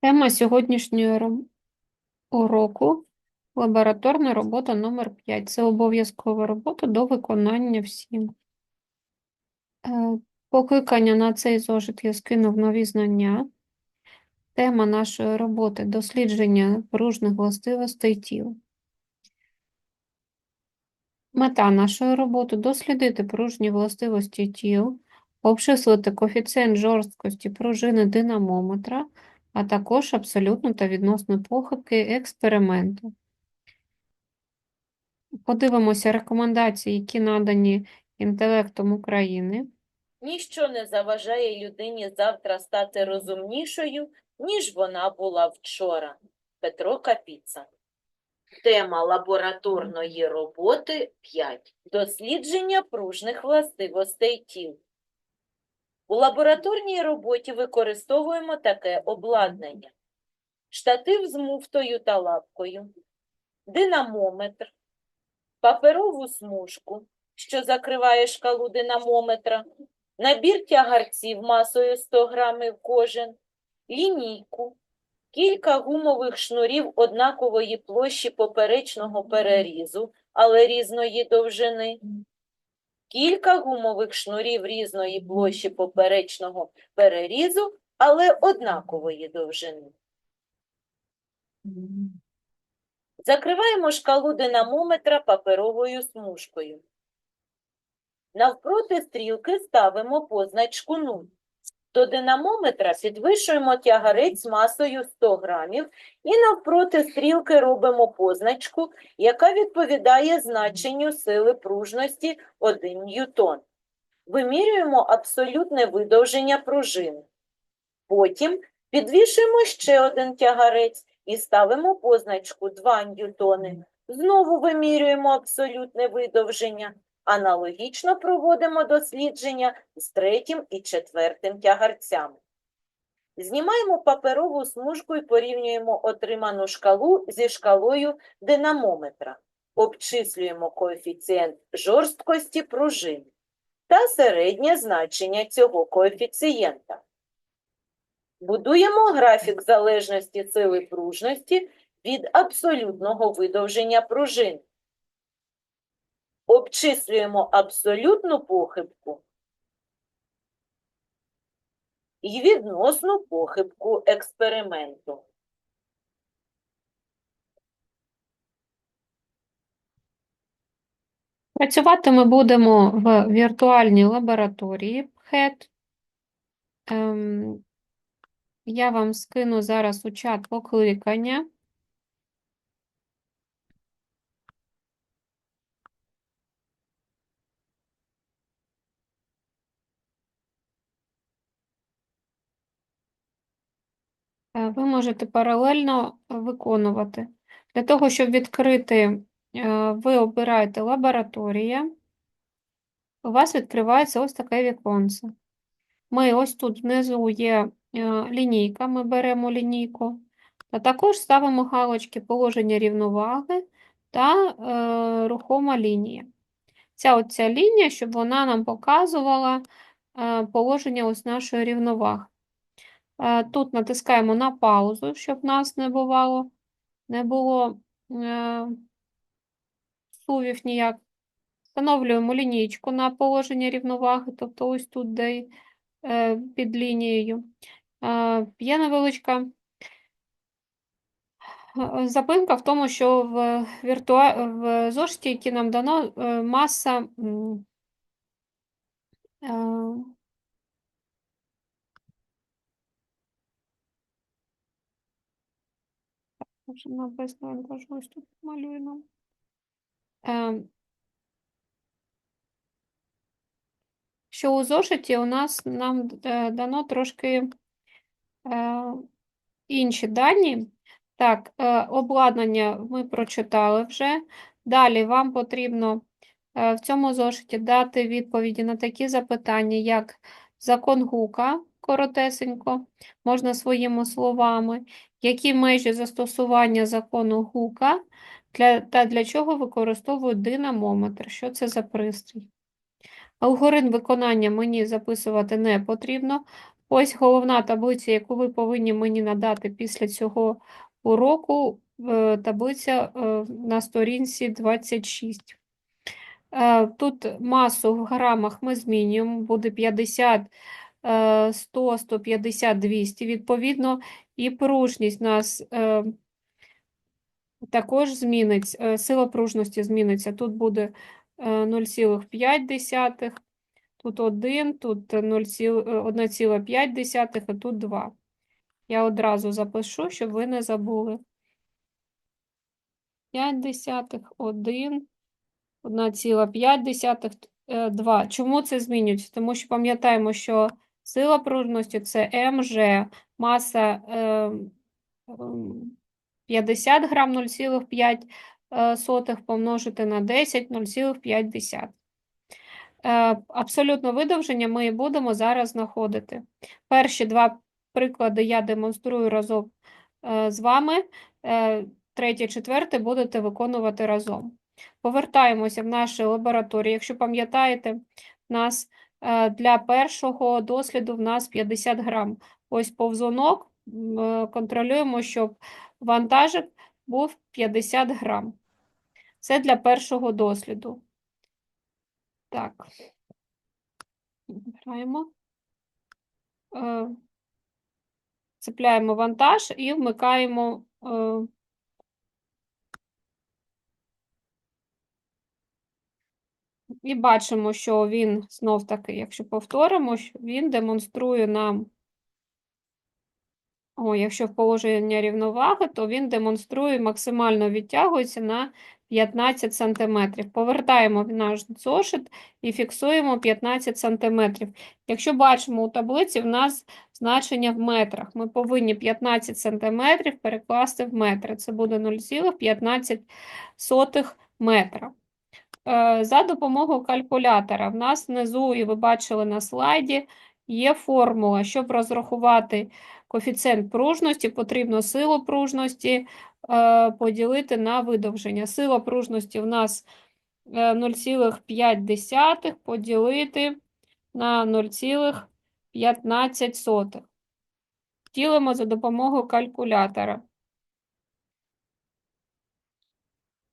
Тема сьогоднішнього уроку лабораторна робота номер 5. Це обов'язкова робота до виконання всім. Е, Покликання на цей зошит я скинув нові знання. Тема нашої роботи дослідження пружних властивостей тіла. Мета нашої роботи дослідити пружні властивості тіл, обчислити коефіцієнт жорсткості пружини динамометра, а також абсолютну та відносну похибки експерименту. Подивимося рекомендації, які надані інтелектом України. Ніщо не заважає людині завтра стати розумнішою, ніж вона була вчора. Петро Капіца. Тема лабораторної роботи 5. Дослідження пружних властивостей тіл. У лабораторній роботі використовуємо таке обладнання. Штатив з муфтою та лапкою, динамометр, паперову смужку, що закриває шкалу динамометра, набір тягарців масою 100 грамів кожен, лінійку, кілька гумових шнурів однакової площі поперечного перерізу, але різної довжини, кілька гумових шнурів різної площі поперечного перерізу, але однакової довжини. Закриваємо шкалу динамометра паперовою смужкою. Навпроти стрілки ставимо позначку 0. До динамометра підвищуємо тягарець масою 100 грамів і навпроти стрілки робимо позначку, яка відповідає значенню сили пружності 1 ньютон. Вимірюємо абсолютне видовження пружини. Потім підвішуємо ще один тягарець і ставимо позначку 2 ньютони. Знову вимірюємо абсолютне видовження. Аналогічно проводимо дослідження з третім і четвертим тягарцями. Знімаємо паперову смужку і порівнюємо отриману шкалу зі шкалою динамометра. Обчислюємо коефіцієнт жорсткості пружини та середнє значення цього коефіцієнта. Будуємо графік залежності сили пружності від абсолютного видовження пружин. Обчислюємо абсолютну похибку і відносну похибку експерименту. Працювати ми будемо в віртуальній лабораторії ПХЕТ. Ем, я вам скину зараз у чат покликання. Ви можете паралельно виконувати. Для того, щоб відкрити, е, ви обираєте лабораторія. У вас відкривається ось таке віконце. Ми ось тут внизу є е, лінійка, ми беремо лінійку, та також ставимо галочки положення рівноваги та е, рухома лінія. Ця оця лінія, щоб вона нам показувала е, положення ось нашої рівноваги. Е, Тут натискаємо на паузу, щоб нас не бувало, не було е, сувів ніяк. Встановлюємо лінійку на положення рівноваги, тобто ось тут, де е, під лінією. Є невеличка запинка в тому, що в, віртуа... в зошиті, які нам дано, маса Вже написано, я тут малюю нам. Е, Що у зошиті у нас нам е, дано трошки е, інші дані. Так, обладнання ми прочитали вже. Далі вам потрібно в цьому зошиті дати відповіді на такі запитання, як закон Гука, коротесенько, можна своїми словами, які межі застосування закону Гука для, та для чого використовують динамометр, що це за пристрій. Алгоритм виконання мені записувати не потрібно. Ось головна таблиця, яку ви повинні мені надати після цього уроку. е, Таблиця е, на сторінці 26. Е, Тут масу в грамах ми змінюємо, буде 50, е, 100, 150, 200. Відповідно, і пружність нас е, також зміниться, е, сила пружності зміниться. Тут буде е, 0,5, тут 1, тут 1,5, а тут 2. Я одразу запишу, щоб ви не забули. 5 десятих, 1, 1,5, 2. Чому це змінюється? Тому що пам'ятаємо, що сила пружності – це МЖ, маса е, ем, 50 грам 0,5 е, помножити на 10 0,5. Е, Абсолютно видовження ми будемо зараз знаходити. Перші два приклади я демонструю разом е, з вами. Е, Третє, четверте будете виконувати разом. Повертаємося в нашу лабораторію. Якщо пам'ятаєте, нас е, для першого досліду в нас 50 грам. Ось повзунок. е, Контролюємо, щоб вантажик був 50 грам. Це для першого досліду. Так. Граємо. Е, Цепляємо вантаж і вмикаємо. І бачимо, що він знов таки, якщо повторимо, він демонструє нам. О, якщо в положення рівноваги, то він демонструє, максимально відтягується на 15 см. Повертаємо в наш зошит і фіксуємо 15 см. Якщо бачимо у таблиці, в нас значення в метрах. Ми повинні 15 см перекласти в метри. Це буде 0,15 метра. Е, За допомогою калькулятора в нас внизу, і ви бачили на слайді, є формула, щоб розрахувати коефіцієнт пружності, потрібно силу пружності е, поділити на видовження. Сила пружності в нас е, 0,5 поділити на 0,15. Ділимо за допомогою калькулятора.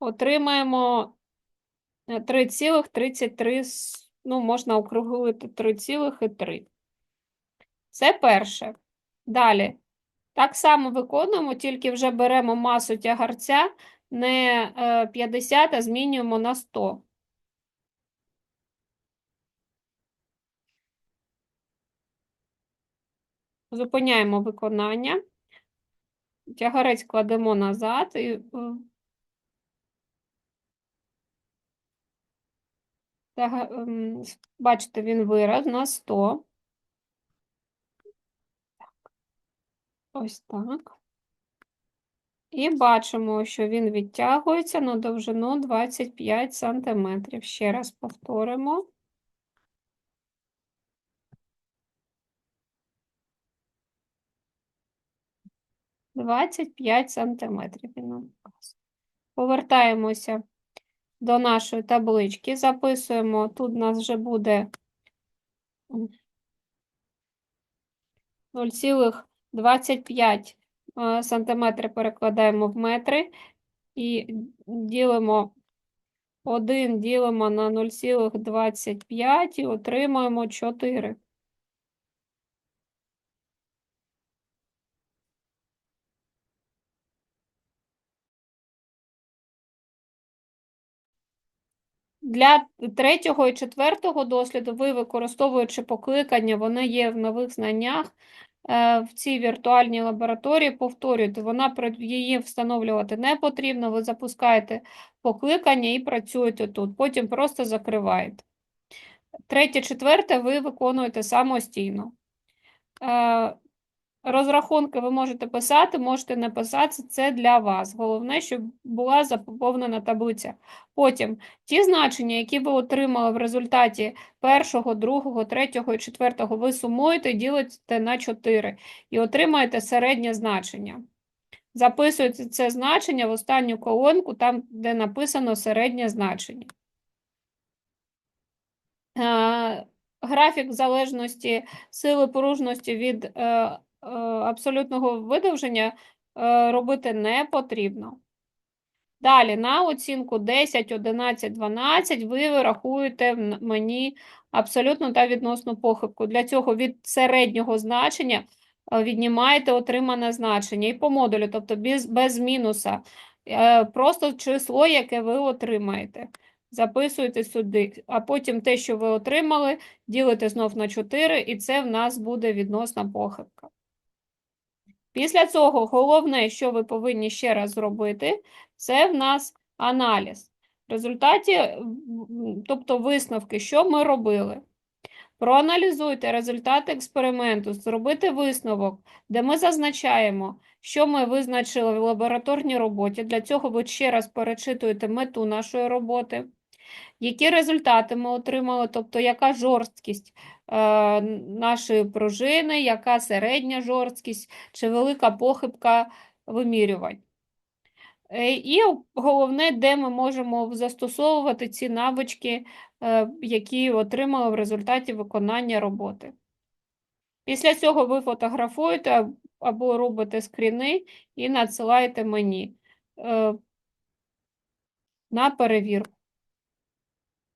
Отримаємо е, 3,33, ну, можна округлити 3,3. Це перше. Далі. Так само виконуємо, тільки вже беремо масу тягарця не е, 50, а змінюємо на 100. Зупиняємо виконання. Тягарець кладемо назад і тяга- ем, бачите, він вираз на 100. Ось так. І бачимо, що він відтягується на довжину 25 сантиметрів. Ще раз повторимо. Двадцять п'ять сантиметрів. Повертаємося до нашої таблички, записуємо, тут у нас вже буде 0,25 е, сантиметри перекладаємо в метри і ділимо 1 ділимо на 0,25 і отримаємо 4. Для третього і четвертого досліду ви, використовуючи покликання, вони є в нових знаннях е, в цій віртуальній лабораторії, повторюйте, вона її встановлювати не потрібно, ви запускаєте покликання і працюєте тут, потім просто закриваєте. Третє, четверте ви виконуєте самостійно. Розрахунки ви можете писати, можете не писати, це для вас. Головне, щоб була заповнена таблиця. Потім ті значення, які ви отримали в результаті першого, другого, третього і четвертого, ви сумуєте ділите на 4 і отримаєте середнє значення. Записуєте це значення в останню колонку, там, де написано середнє значення. Е, графік залежності сили поружності від е, абсолютного видовження е, робити не потрібно. Далі, на оцінку 10, 11, 12 ви рахуєте мені абсолютну та відносну похибку. Для цього від середнього значення е, віднімаєте отримане значення і по модулю, тобто без, без мінуса. Е, Просто число, яке ви отримаєте. Записуєте сюди, а потім те, що ви отримали, ділите знов на 4, і це в нас буде відносна похибка. Після цього головне, що ви повинні ще раз зробити, це в нас аналіз. В результаті, тобто висновки, що ми робили. Проаналізуйте результати експерименту, зробити висновок, де ми зазначаємо, що ми визначили в лабораторній роботі. Для цього ви ще раз перечитуєте мету нашої роботи, які результати ми отримали, тобто яка жорсткість нашої пружини, яка середня жорсткість чи велика похибка вимірювань. Е, І головне, де ми можемо застосовувати ці навички, е, які отримали в результаті виконання роботи. Після цього ви фотографуєте або робите скріни і надсилаєте мені е, на перевірку.